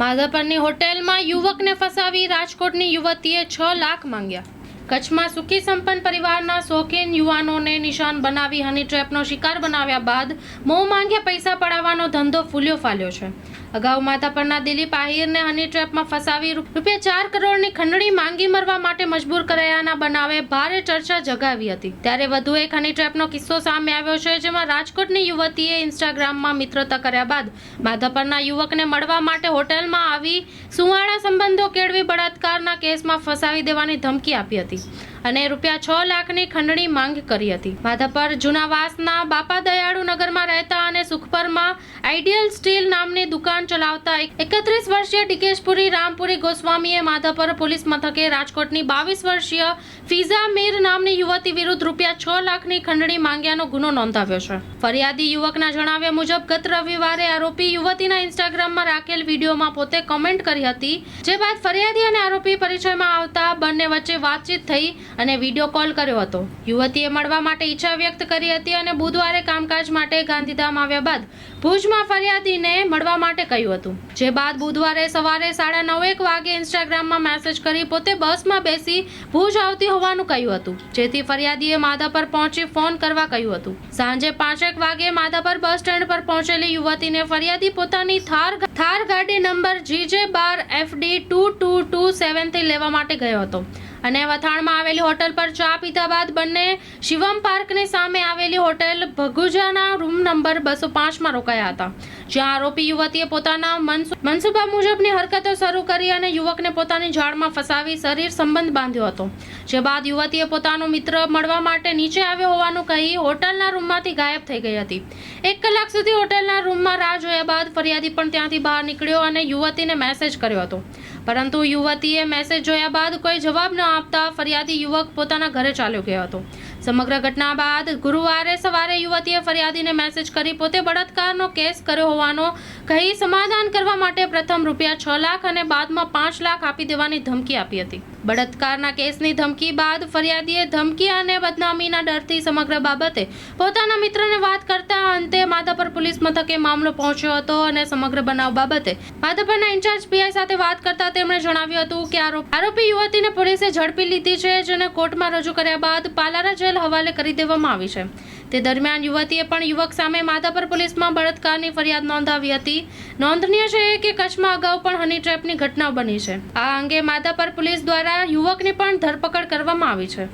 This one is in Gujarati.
માધાપરની હોટેલમાં યુવકને ફસાવી રાજકોટની યુવતીએ છ લાખ માંગ્યા. કચ્છમાં સુખી સંપન્ન પરિવારના શોખીન યુવાનોને નિશાન બનાવી હની ટ્રેપનો શિકાર બનાવ્યા બાદ મોં માંગ્યા પૈસા પડાવવાનો ધંધો ફૂલ્યો ફાલ્યો છે. અગાઉ માધાપરના દિલીપ આહિરને હની ટ્રેપમાં ફસાવી રૂપિયા ચાર કરોડની ખંડણી માંગી મરવા માટે મજબૂર કરાયાના બનાવે ભારે ચર્ચા જગાવી હતી. ત્યારે વધુ એક હની ટ્રેપનો કિસ્સો સામે આવ્યો છે, જેમાં રાજકોટની યુવતીએ ઇન્સ્ટાગ્રામમાં મિત્રતા કર્યા બાદ માધાપરના યુવકને મળવા માટે હોટેલમાં આવી સુવાળા સંબંધો કેળવી બળાત્કારના કેસમાં ફસાવી દેવાની ધમકી આપી હતી. અને રૂપિયા છ લાખની ખંડણી માંગ કરી હતી. માધાપર જૂનાવાસના બાપા દયાળુ નગરમાં રહેતા અને સુખપરમાં આઈડિયલ સ્ટીલ નામની દુકાન ચલાવતા એકત્રીસ વર્ષીય ડિકેશપુરી રામપુરી ગોસ્વામીએ માધાપર પોલીસ મથકે રાજકોટની બાવીસ વર્ષીય ફિઝા મીર નામની યુવતી વિરુદ્ધ રૂપિયા છ લાખની ખંડણી માંગ્યાનો ગુનો નોંધાવ્યો છે. ફરિયાદી યુવકના જણાવ્યા મુજબ, ગત રવિવારે આરોપી યુવતીના ઇન્સ્ટાગ્રામમાં રાખેલ વિડીયોમાં પોતે કમેન્ટ કરી હતી, જે બાદ ફરિયાદી અને આરોપી પરિચયમાં આવતા બંને વચ્ચે વાતચીત થઈ અને વીડિયો કોલ કર્યો હતો. યુવતીએ મળવા માટે ઈચ્છા વ્યક્ત કરી હતી અને બુધવારે કામકાજ માટે ગાંધીધામ આવ્યા બાદ ભુજમાં ફરિયાદીને મળવા માટે કહ્યું હતું. જે બાદ બુધવારે સવારે સાડા નવેક વાગે ઇન્સ્ટાગ્રામમાં મેસેજ કરી પોતે બસમાં બેસી ભુજ આવતી હોવાનું કહ્યું હતું. જેથી ફરિયાદીએ માધાપર પહોંચી ફોન કરવા કહ્યું હતું. સાંજે પાંચેક વાગે માધાપર બસ સ્ટેન્ડ પર પહોંચેલી યુવતીને ફરિયાદી પોતાની થાર થાર ગાડી નંબર જીજે બાર એફડી ટુ ટુ ટુ સેવનથી લેવા માટે ગયો હતો. અને વથાણમાં આવેલી હોટલ પર ચા પીધા બાદ બંને શિવમ પાર્કની સામે આવેલી હોટેલ ભગુજાના રૂમ નંબર બસો પાંચમાં રોકાયા હતા. જ્યાં આરોપી યુવતીએ પોતાના મનસુબા મુજબની હરકતો શરૂ કરી અને યુવકને પોતાની ઝાડમાં ફસાવી શરીર સંબંધ બાંધ્યો હતો. જે બાદ યુવતીએ પોતાનો મિત્ર મળવા માટે નીચે આવ્યો હોવાનું કહી હોટલના રૂમમાંથી ગાયબ થઈ ગઈ હતી. એક કલાક સુધી હોટલના રૂમમાં રાહ જોયા બાદ ફરિયાદી પણ ત્યાંથી બહાર નીકળ્યો અને યુવતીને મેસેજ કર્યો હતો. પરંતુ યુવતીએ મેસેજ જોયા બાદ કોઈ જવાબ ન આપતા ફરિયાદી યુવક પોતાના ઘરે ચાલ્યો ગયો હતો. સમગ્ર ઘટના બાદ ગુરુવારે સવારે યુવતીએ ફરિયાદીને મેસેજ કરી પોતે બળાત્કારનો કેસ કર્યો હોવાનો કહી સમાધાન કરવા માટે પ્રથમ રૂપિયા છ લાખ અને બાદમાં પાંચ લાખ આપી દેવાની ધમકી આપી હતી. બળાત્કારના કેસની ધમકી બાદ ફરિયાદીએ ધમકી અને બદનામીના ડરથી સમગ્ર બાબતે પોતાના મિત્રને વાત કરતા અંતે માધાપર પોલીસ મથકે મામલો પહોંચ્યો હતો અને સમગ્ર બનાવ બાબતે માધાપરના ઇન્ચાર્જ પીઆઈ સાથે વાત કરતા તેમણે જણાવ્યું હતું કે આરોપ યુવતીને પોલીસે ઝડપી લીધી છે, જેને કોર્ટમાં રજૂ કર્યા બાદ પાલારા જેલ હવાલે કરી દેવામાં આવી છે. તે દરમિયાન યુવતીએ પણ યુવક સામે માધાપર પોલીસમાં બળાત્કારની ફરિયાદ નોંધાવી હતી. નોંધનીય છે કે કચ્છમાં અગાઉ પણ હની ટ્રેપની ઘટના બની છે. આ અંગે માધાપર પોલીસ દ્વારા યુવકની પણ ધરપકડ કરવામાં આવી છે.